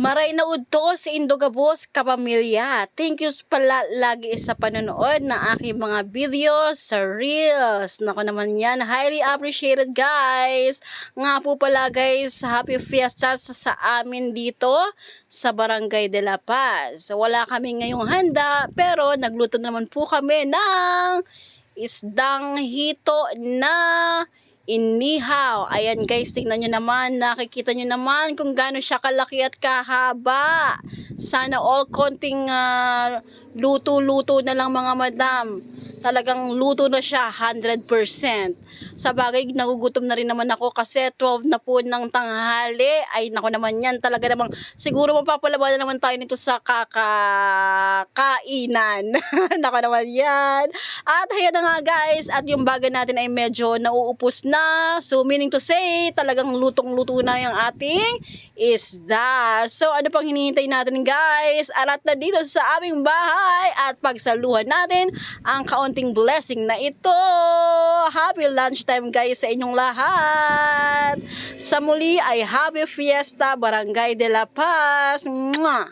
Maray na udto sa Indogabos kapamilya. Thank you pala lagi sa panonood ng aking mga videos sa Reels. Nako naman yan, highly appreciated guys. Nga po pala guys, happy fiesta sa, sa amin dito sa Barangay de la Paz. Wala kami ngayong handa, pero nagluto naman po kami ng isdang hito na inihaw. Ayan guys, tingnan nyo naman, nakikita nyo naman kung gaano siya kalaki at kahaba. Sana all konting ah, luto-luto na lang mga madam. Talagang luto na siya 100%. Sa bagay, nagugutom na rin naman ako kasi 12 na po ng tanghali. Ay, nako naman yan. Talaga namang, siguro mapapalaban na naman tayo nito sa kakainan. nako naman yan. At ayan na nga guys, at yung baga natin ay medyo nauupos na. So meaning to say, talagang lutong-luto na yung ating isda. So ano pang hinihintay natin guys? Arat na dito sa aming bahay at pagsaluhan natin ang kaunting blessing na ito. Happy lunchtime guys sa inyong lahat. Sa muli ay happy fiesta Barangay de la Paz. Mwah!